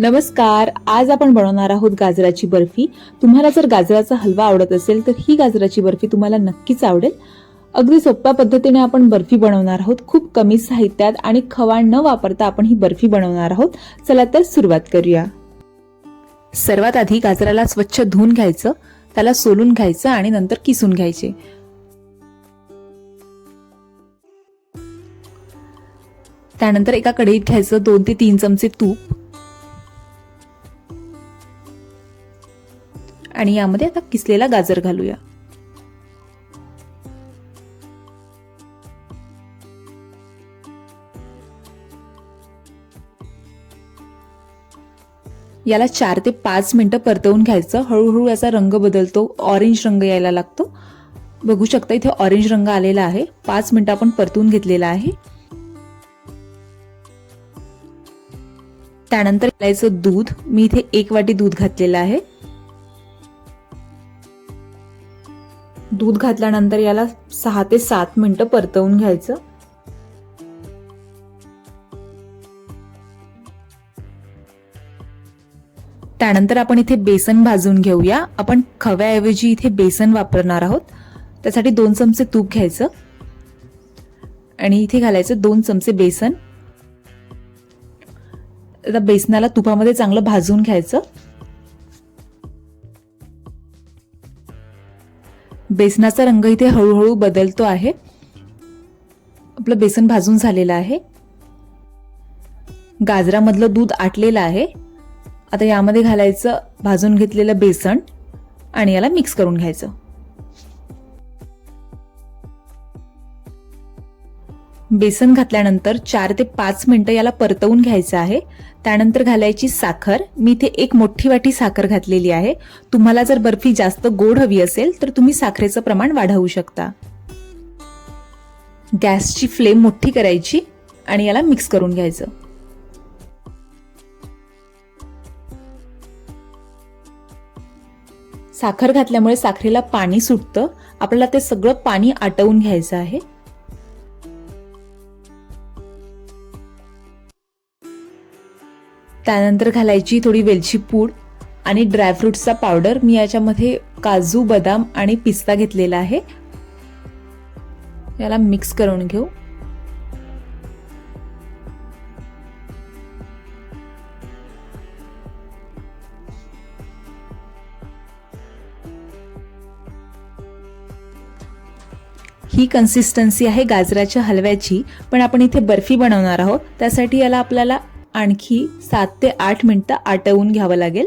नमस्कार आज आपण बनवणार आहोत गाजराची बर्फी. तुम्हाला जर गाजराचा हलवा आवडत असेल तर ही गाजराची बर्फी तुम्हाला नक्कीच आवडेल. अगदी सोप्या पद्धतीने आपण बर्फी बनवणार आहोत. खूप कमी साहित्यात आणि खवा न वापरता आपण ही बर्फी बनवणार आहोत. चला तर सुरुवात करूया. सर्वात आधी गाजराला स्वच्छ धुवून घ्यायचं त्याला सोलून घ्यायचं आणि नंतर किसून घ्यायचे. त्यानंतर एका कढईत घ्यायचं दोन ते तीन चमचे तूप. आणि यामध्ये आता किसलेला गाजर घालूया. याला चार ते पाच मिनिटं परतवून घ्यायचं. हळूहळू याचा रंग बदलतो. ऑरेंज रंग यायला लागतो. बघू शकता इथे ऑरेंज रंग आलेला आहे. पाच मिनिटं आपण परतून घेतलेला आहे. त्यानंतर घालायचं दूध. मी इथे एक वाटी दूध घातलेलं आहे. दूध घातल्यानंतर याला सहा ते सात मिनटं परतवून घ्यायचं. त्यानंतर आपण इथे बेसन भाजून घेऊया. आपण खव्याऐवजी इथे बेसन वापरणार आहोत. त्यासाठी दोन चमचे तूप घ्यायचं. आणि इथे घालायचं दोन चमचे बेसन. आता बेसनाला तुपामध्ये चांगलं भाजून घ्यायचं. बेसनाचा रंग इथे हळूहळू बदलतो आहे. आपलं बेसन भाजून झालेलं आहे. गाजरामधलं दूध आटलेलं आहे. आता यामध्ये घालायचं भाजून घेतलेलं बेसन आणि याला मिक्स करून घ्यायचं. बेसन घातल्यानंतर चार ते पाच मिनटं याला परतवून घ्यायचं आहे. त्यानंतर घालायची साखर. मी इथे एक मोठी वाटी साखर घातलेली आहे. तुम्हाला जर बर्फी जास्त गोड हवी असेल तर तुम्ही साखरेचं प्रमाण वाढवू शकता. गॅसची फ्लेम मोठी करायची आणि याला मिक्स करून घ्यायचं. साखर घातल्यामुळे साखरेला पाणी सुटतं. आपल्याला ते सगळं पाणी आटवून घ्यायचं आहे. त्यानंतर घालायची थोडी वेलची पूड आणि ड्रायफ्रुट्सचा पावडर मी याच्यामध्ये काजू बदाम आणि पिस्ता घेतलेला आहे. याला मिक्स करून घेऊ. ही कन्सिस्टन्सी आहे गाजराच्या हलव्याची पण आपण इथे बर्फी बनवणार आहोत. त्यासाठी याला आपल्याला आणखी सात ते आठ मिनिटं आटवून घ्यावं लागेल.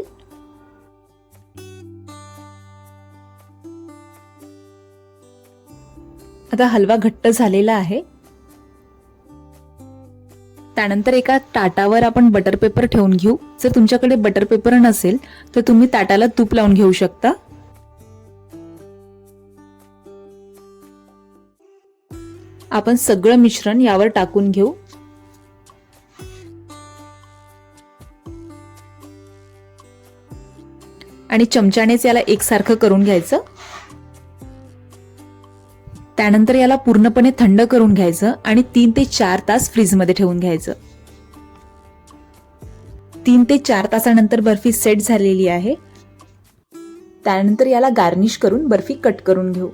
आता हलवा घट्ट झालेला आहे. त्यानंतर एका ताटावर आपण बटर पेपर ठेवून घेऊ. जर तुमच्याकडे बटर पेपर नसेल तर तुम्ही ताटाला तूप लावून घेऊ शकता. आपण सगळं मिश्रण यावर टाकून घेऊ. आणि चमच्यानेच याला एकसारखं करून घ्यायचं. त्यानंतर याला पूर्णपणे थंड करून घ्यायचं आणि तीन ते चार तास फ्रीजमध्ये ठेवून घ्यायचं. तीन ते चार तासानंतर बर्फी सेट झालेली आहे. त्यानंतर याला गार्निश करून बर्फी कट करून घेऊ.